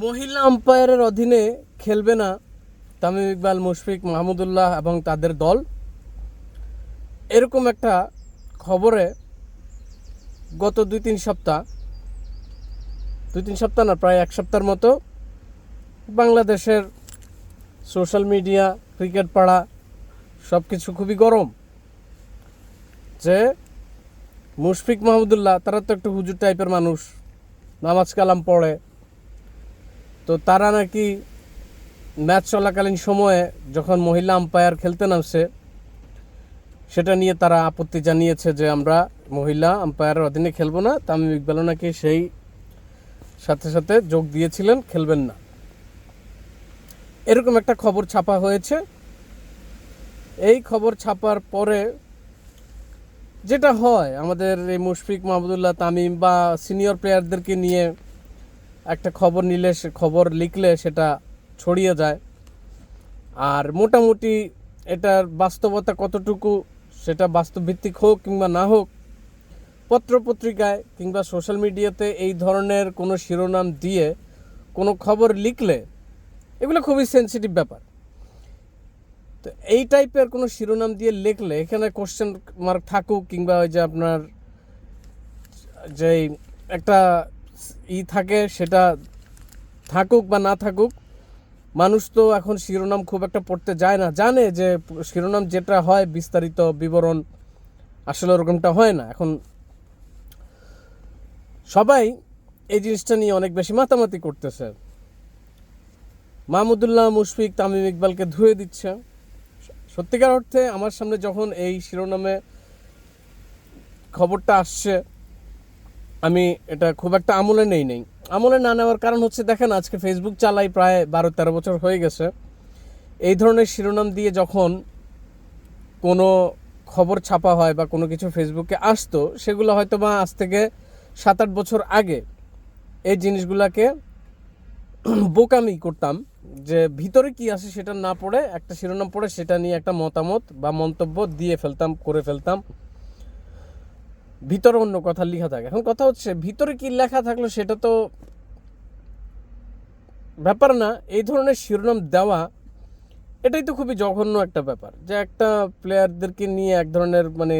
মহিলা আম্পায়ারের অধীনে খেলবে না তামিম ইকবাল, মুশফিক মাহমুদুল্লাহ এবং তাদের দল। এরকম একটা খবরে গত দুই তিন সপ্তাহ দুই তিন সপ্তাহ না, প্রায় এক সপ্তাহের মতো বাংলাদেশের সোশ্যাল মিডিয়া ক্রিকেট পাড়া সব কিছু খুবই গরম যে মুশফিক মাহমুদুল্লাহ, তারা তো একটু হুজুর টাইপের মানুষ নামাজ কালাম পড়ে তো তারা নাকি ম্যাচ চলাকালীন সময়ে যখন মহিলা আম্পায়ার খেলতে নামছে, সেটা নিয়ে তারা আপত্তি জানিয়েছে যে আমরা মহিলা আম্পায়ারের অধীনে খেলব না। তামিম ইকবালও নাকি সেই সাথে সাথে যোগ দিয়েছিলেন, খেলবেন না। এরকম একটা খবর ছাপা হয়েছে। এই খবর ছাপার পরে যেটা হয়, আমাদের এই মুশফিক মাহমুদুল্লাহ তামিম বা সিনিয়র প্লেয়ারদেরকে নিয়ে একটা খবর নিলে সে খবর লিখলে সেটা ছড়িয়ে যায়। আর মোটামুটি এটার বাস্তবতা কতটুকু সেটা বাস্তবভিত্তিক হোক কিংবা না হোক, পত্রপত্রিকায় কিংবা সোশ্যাল মিডিয়াতে এই ধরনের কোনো শিরোনাম দিয়ে কোনো খবর লিখলে এগুলো খুবই সেন্সিটিভ ব্যাপার। তো এই টাইপের কোনো শিরোনাম দিয়ে লিখলে, এখানে কোশ্চেন মার্ক থাকুক কিংবা ওই যে আপনার যে একটা ই থাকে, সেটা থাকুক বা না থাকুক, মানুষ তো এখন শিরোনাম খুব একটা পড়তে যায় না। জানে যে শিরোনাম যেটা হয়, বিস্তারিত বিবরণ আসলে ওরকমটা হয় না। এখন সবাই এই জিনিসটা নিয়ে অনেক বেশি মাতামাতি করতেছে। মাহমুদুল্লাহ মুশফিক, তামিম ইকবালকে ধুয়ে দিচ্ছে। সত্যিকার অর্থে আমার সামনে যখন এই শিরোনামে খবরটা আসছে আমি এটা খুব একটা আমলে নেই নেই। আমলে না নেওয়ার কারণ হচ্ছে, দেখেন আজকে ফেসবুক চালাই প্রায় বারো তেরো বছর হয়ে গেছে। এই ধরনের শিরোনাম দিয়ে যখন কোনো খবর ছাপা হয় বা কোনো কিছু ফেসবুকে আসতো, সেগুলো হয়তো বা আজ থেকে সাত আট বছর আগে এই জিনিসগুলোকে বোকামি করতাম যে ভিতরে কি আছে সেটা না পড়ে, একটা শিরোনাম পড়ে সেটা নিয়ে একটা মতামত বা মন্তব্য দিয়ে ফেলতাম, করে ফেলতাম। ভিতরে অন্য কথা লেখা থাকে। এখন কথা হচ্ছে, ভিতরে কি লেখা থাকল সেটা তো ব্যাপার না। এই ধরনের শিরোনাম দেওয়া, এটাই তো খুবই জঘন্য একটা ব্যাপার যে একটা প্লেয়ারদেরকে নিয়ে এক ধরনের মানে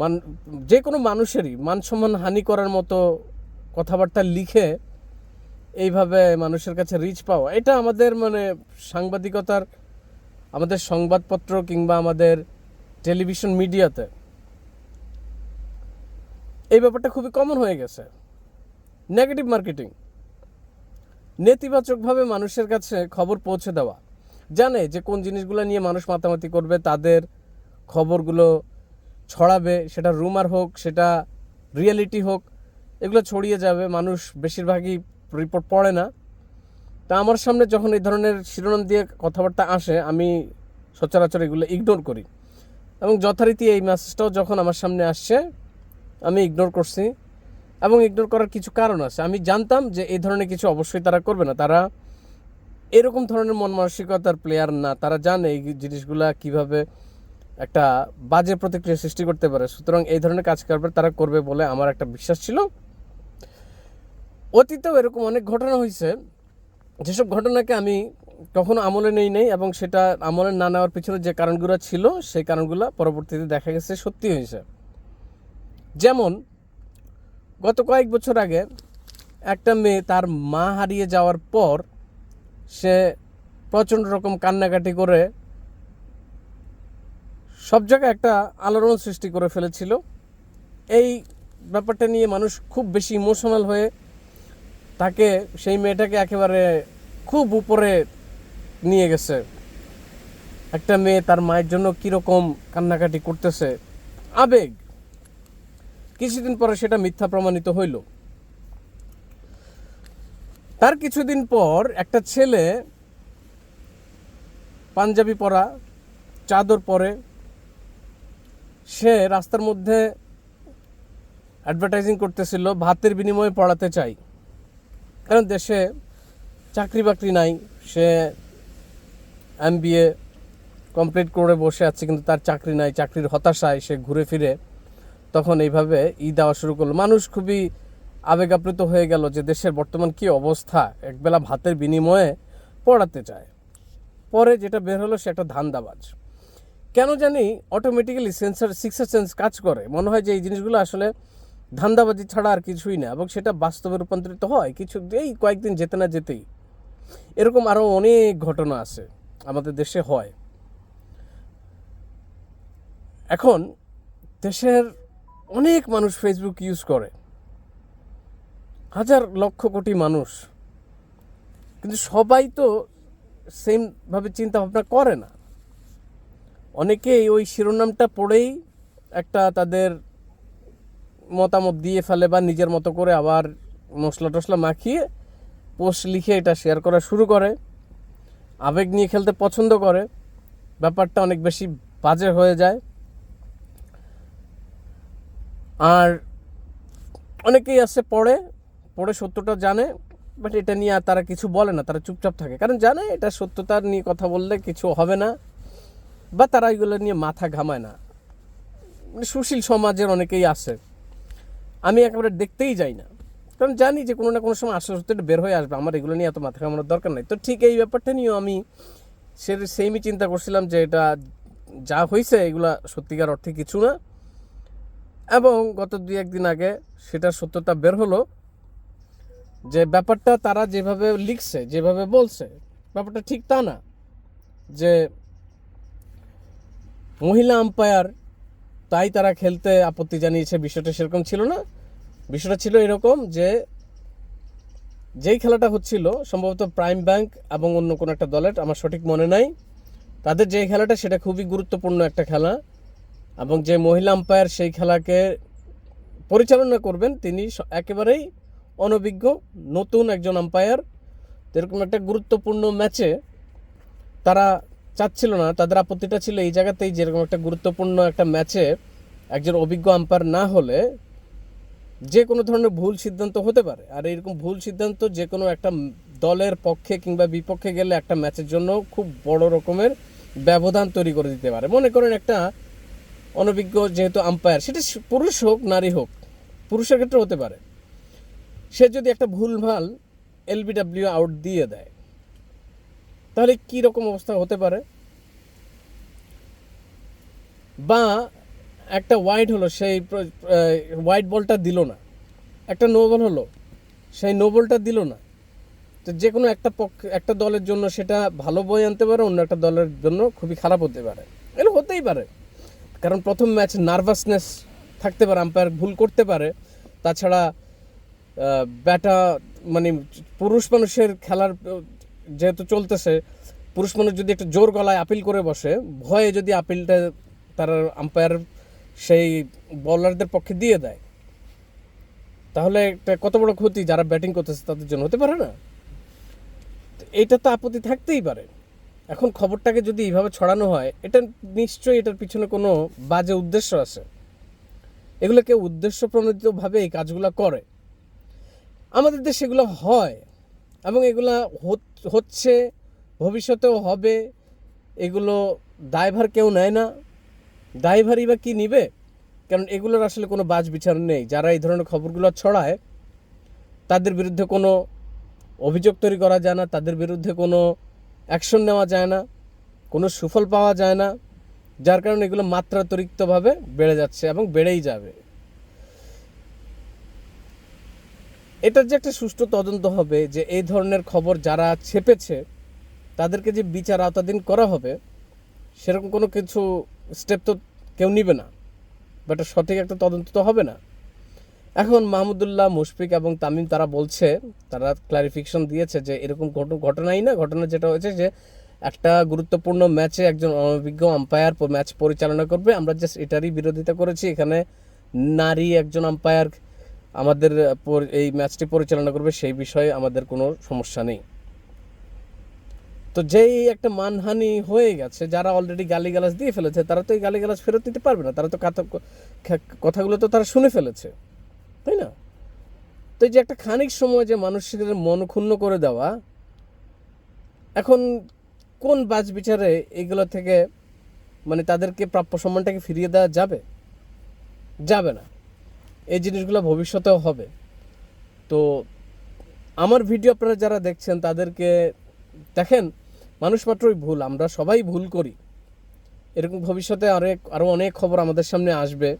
মান, যে কোনো মানুষেরই মান সম্মান হানি করার মতো কথাবার্তা লিখে এইভাবে মানুষের কাছে রিচ পাওয়া, এটা আমাদের মানে সাংবাদিকতার, আমাদের সংবাদপত্র কিংবা আমাদের টেলিভিশন মিডিয়াতে এই ব্যাপারটা খুবই কমন হয়ে গেছে। নেগেটিভ মার্কেটিং নেতিবাচকভাবে মানুষের কাছে খবর পৌঁছে দেওয়া। জানে যে কোন জিনিসগুলো নিয়ে মানুষ মাতামাতি করবে, তাদের খবরগুলো ছড়াবে, সেটা রুমার হোক, সেটা রিয়েলিটি হোক, এগুলো ছড়িয়ে যাবে, মানুষ বেশিরভাগই রিপোর্ট পড়ে না। তা আমার সামনে যখন এই ধরনের শিরোনাম দিয়ে কথাবার্তা আসে, আমি সচরাচর এগুলো ইগনোর করি। এবং যথারীতি এই মেসেজটাও যখন আমার সামনে আসছে আমি ইগনোর করছি এবং ইগনোর করার কিছু কারণ আছে। আমি জানতাম যে এই ধরনের কিছু অবশ্যই তারা করবে না। তারা এরকম ধরনের মন মানসিকতার প্লেয়ার না। তারা জানে এই জিনিসগুলা কীভাবে একটা বাজে প্রতিক্রিয়া সৃষ্টি করতে পারে। সুতরাং এই ধরনের কাজ কারবার তারা করবে বলে আমার একটা বিশ্বাস ছিল। অতীতেও এরকম অনেক ঘটনা হয়েছে। যেসব ঘটনাকে আমি কখনো আমলে নেই নেই এবং সেটা আমলে না নেওয়ার পিছনে যে কারণগুলো ছিল, সেই কারণগুলো পরবর্তীতে দেখা গেছে সত্যি হয়েছে। যেমন, গত কয়েক বছর আগে একটা মেয়ে তার মা হারিয়ে যাওয়ার পর সে প্রচণ্ড রকম কান্নাকাটি করে সব জায়গায় একটা আলোড়ন সৃষ্টি করে ফেলেছিল। এই ব্যাপারটা নিয়ে মানুষ খুব বেশি ইমোশনাল হয়ে তাকে, সেই মেয়েটাকে একেবারে খুব উপরে নিয়ে গেছে। একটা মেয়ে তার মায়ের জন্য কীরকম কান্নাকাটি করতেছে? আবেগ। কিছুদিন পরে সেটা মিথ্যা প্রমাণিত হইল। তার কিছুদিন পর একটা ছেলে পাঞ্জাবি পরা, চাদর পরে, সে রাস্তার মধ্যে অ্যাডভার্টাইজিং করতেছিল, ভাতের বিনিময়ে পড়াতে চাই। কারণ দেশে চাকরি বাকরি নাই, সে এম বি এ কমপ্লিট করে বসে আছে, কিন্তু তার চাকরি নাই, চাকরির হতাশায় সে ঘুরে ফিরে তখন এইভাবে ই দেওয়া শুরু করল। মানুষ খুবই আবেগ আপ্লুত হয়ে গেল যে দেশের বর্তমান কি অবস্থা, একবেলা ভাতের বিনিময়ে পড়াতে চায়। পরে যেটা বের হলো সে একটা ধান্দাবাজ। কেন জানি অটোমেটিক্যালি সেন্সার সিক্সার সেন্স কাজ করে। মনে হয় যে এই জিনিসগুলো আসলে ধান্দাবাজি ছাড়া আর কিছুই না এবং সেটা বাস্তবে রূপান্তরিত হয়। কিছু এই কয়েকদিন যেতে না যেতেই। এরকম আরও অনেক ঘটনা আছে আমাদের দেশে হয়। এখন দেশের অনেক মানুষ ফেসবুক ইউজ করে। হাজার লক্ষ কোটি মানুষ। কিন্তু সবাই তো সেমভাবে চিন্তা ভাবনা করে না। অনেকেই ওই শিরোনামটা পড়েই একটা তাদের মতামত দিয়ে ফেলে বা নিজের মতো করে আবার মশলা টশলা মাখিয়ে পোস্ট লিখে এটা শেয়ার করা শুরু করে। আবেগ নিয়ে খেলতে পছন্দ করে। ব্যাপারটা অনেক বেশি বাজে হয়ে যায়। আর অনেকেই আছে পড়ে পড়ে সত্যটা জানে বাট এটা নিয়ে আর তারা কিছু বলে না, তারা চুপচাপ থাকে। কারণ জানে এটা সত্যতার নিয়ে কথা বললে কিছু হবে না, বা তারা এগুলো নিয়ে মাথা ঘামায় না। মানে সুশীল সমাজের অনেকেই আসে আমি একেবারে দেখতেই যাই না। কারণ জানি যে কোনো না কোনো সময় আসলে সত্যটা বের হয়ে আসবে, আমার এগুলো নিয়ে এত মাথা ঘামানোর দরকার নাই। তো ঠিক এই ব্যাপারটা নিয়েও আমি সে সেমই চিন্তা করছিলাম যে এটা যা হয়েছে এগুলা সত্যিকার অর্থে কিছু না। এবং গত দুই একদিন আগে সেটার সত্যতা বের হলো যে ব্যাপারটা তারা যেভাবে লিখছে, যেভাবে বলছে, ব্যাপারটা ঠিক তা না। যে মহিলা আম্পায়ার তাই তারা খেলতে আপত্তি জানিয়েছে, বিষয়টা সেরকম ছিল না। বিষয়টা ছিল এরকম যে যেই খেলাটা হচ্ছিল, সম্ভবত প্রাইম ব্যাংক এবং অন্য কোনো একটা দলের, আমার সঠিক মনে নাই। তাদের যে খেলাটা, সেটা খুবই গুরুত্বপূর্ণ একটা খেলা। এবং যে মহিলা আম্পায়ার সেই খেলাকে পরিচালনা করবেন, তিনি একেবারেই অনভিজ্ঞ, নতুন একজন আম্পায়ার এরকম একটা গুরুত্বপূর্ণ ম্যাচে তারা চাচ্ছিল না, তাদের আপত্তিটা ছিল এই জায়গাতেই যেরকম একটা গুরুত্বপূর্ণ একটা ম্যাচে একজন অভিজ্ঞ আম্পায়ার না হলে যে কোনো ধরনের ভুল সিদ্ধান্ত হতে পারে। আর এরকম ভুল সিদ্ধান্ত যে কোনো একটা দলের পক্ষে কিংবা বিপক্ষে গেলে একটা ম্যাচের জন্য খুব বড় রকমের ব্যবধান তৈরি করে দিতে পারে। মনে করেন একটা অনভিজ্ঞ যেহেতু আম্পায়ার সেটা পুরুষ হোক, নারী হোক, পুরুষের ক্ষেত্রে হতে পারে। সে যদি একটা ভুলভাল এলবিডাব্লিউ আউট দিয়ে দেয়, তাহলে কি রকম অবস্থা হতে পারে? বা একটা ওয়াইড হলো, সেই হোয়াইট বলটা দিল না। একটা নো বল হলো, সেই নো বলটা দিল না। তো যে কোনো একটা পক্ষ একটা দলের জন্য সেটা ভালো বই আনতে পারে, অন্য একটা দলের জন্য খুবই খারাপ হতে পারে। এগুলো হতেই পারে। কারণ প্রথম ম্যাচ নার্ভাসনেস থাকতে পারে আম্পায়ার ভুল করতে পারে। তাছাড়া ব্যাটা মানে পুরুষ মানুষের খেলার, যেহেতু চলতেছে, পুরুষ মানুষ যদি একটা জোর গলায় আপিল করে বসে, ভয়ে যদি আপিলটা তার আম্পায়ার সেই বলারদের পক্ষে দিয়ে দেয়। তাহলে একটা কত বড় ক্ষতি যারা ব্যাটিং করতেছে তাদের জন্য, হতে পারে না? তো এইটা তো আপত্তি থাকতেই পারে। এখন খবরটাকে যদি এইভাবে ছড়ানো হয়, এটা নিশ্চয়ই এটার পিছনে কোনো বাজে উদ্দেশ্য আছে। এগুলো কেউ উদ্দেশ্য প্রণোদিতভাবে এই কাজগুলো করে। আমাদের দেশে এগুলো হয় এবং এগুলো হচ্ছে, ভবিষ্যতেও হবে। এগুলো দায়ভার কেউ নেয় না। দায়ভারই বা কী নিবে? কারণ এগুলোর আসলে কোনো বাজ বিচার নেই। যারা এই ধরনের খবরগুলো ছড়ায়, তাদের বিরুদ্ধে কোনো অভিযোগ তৈরি করা যায় না। তাদের বিরুদ্ধে কোনো অ্যাকশন নেওয়া যায় না, কোনো সুফল পাওয়া যায় না, যার কারণে এগুলো মাত্রাতিরিক্তভাবে বেড়ে যাচ্ছে এবং বেড়েই যাবে। এটার যে একটা সুষ্ঠু তদন্ত হবে যে এই ধরনের খবর যারা ছেপেছে, তাদেরকে যে বিচার আওতাধীন করা হবে, সেরকম কোনো কিছু স্টেপ তো কেউ নিবে না। বাট সঠিক একটা তদন্ত তো হবে না। এখন মাহমুদুল্লাহ, মুশফিক এবং তামিম তারা বলছে, তারা ক্লারিফিকেশন দিয়েছে যে এরকম ঘট- ঘটনাই না, ঘটনা যেটা হয়েছে যে একটা গুরুত্বপূর্ণ ম্যাচে একজন অনভিজ্ঞ আম্পায়ার ম্যাচ পরিচালনা করবে। আমরা জাস্ট এটারই বিরোধিতা করেছি। এখানে নারী একজন আম্পায়ার আমাদের এই ম্যাচটি পরিচালনা করবে, সেই বিষয়ে আমাদের কোনো সমস্যা নেই। তো যেই একটা মানহানি হয়ে গেছে, যারা অলরেডি গালিগালাজ দিয়ে ফেলেছে, তারা তো এই গালিগালাজ ফেরত নিতে পারবে না। তারা তো কাথা- কথাগুলো তো তারা শুনে ফেলেছে। তাই না? তো যে একটা খানিক সময় যে মানুষের মন ক্ষুণ্ণ করে দেওয়া, এখন কোন বাজ বিচারে এগুলো থেকে মানে তাদেরকে প্রাপ্য সম্মানটাকে ফিরিয়ে দেওয়া যাবে? যাবে না। এই জিনিসগুলো ভবিষ্যতেও হবে। তো আমার ভিডিও আপনারা যারা দেখছেন, তাদেরকে দেখেন, মানুষ মাত্রই ভুল, আমরা সবাই ভুল করি। এরকম ভবিষ্যতে আরেক আরও অনেক খবর আমাদের সামনে আসবে।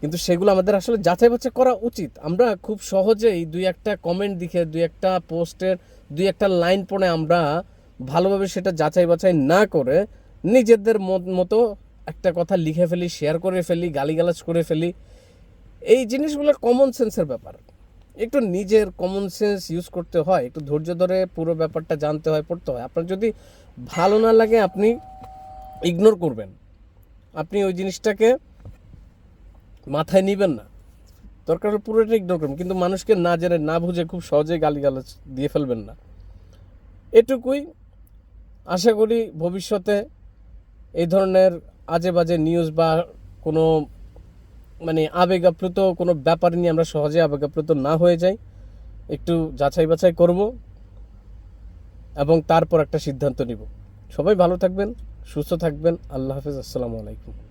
কিন্তু সেগুলো আমাদের আসলে যাচাই বাছাই করা উচিত। আমরা খুব সহজেই দুই একটা কমেন্ট দেখে, দুই একটা পোস্টের, দুই একটা লাইন পড়ে আমরা ভালোভাবে সেটা যাচাই বাছাই না করে নিজেদের মত- একটা কথা লিখে ফেলি শেয়ার করে ফেলি, গালিগালাজ করে ফেলি। এই জিনিসগুলো কমন সেন্সের ব্যাপার। একটু নিজের কমন সেন্স ইউজ করতে হয়, একটু ধৈর্য ধরে পুরো ব্যাপারটা জানতে হয়, পড়তে হয়। আপনার যদি ভালো না লাগে, আপনি ইগনোর করবেন। আপনি ওই জিনিসটাকে মাথায় নিবেন না। দরকার হলে পুরোটা ইগনোর করবেন। কিন্তু মানুষকে না জেনে, না বুঝে খুব সহজে গালিগালাজ দিয়ে ফেলবেন না। এটুকুই আশা করি ভবিষ্যতে এই ধরনের আজে বাজে নিউজ বা কোনো মানে আবেগ আপ্লুত কোনো ব্যাপার নিয়ে আমরা সহজে আবেগ আপ্লুত না হয়ে যাই। একটু যাচাই বাছাই করব এবং তারপর একটা সিদ্ধান্ত নিব। সবাই ভালো থাকবেন, সুস্থ থাকবেন। আল্লাহ হাফিজ। আসসালামু আলাইকুম।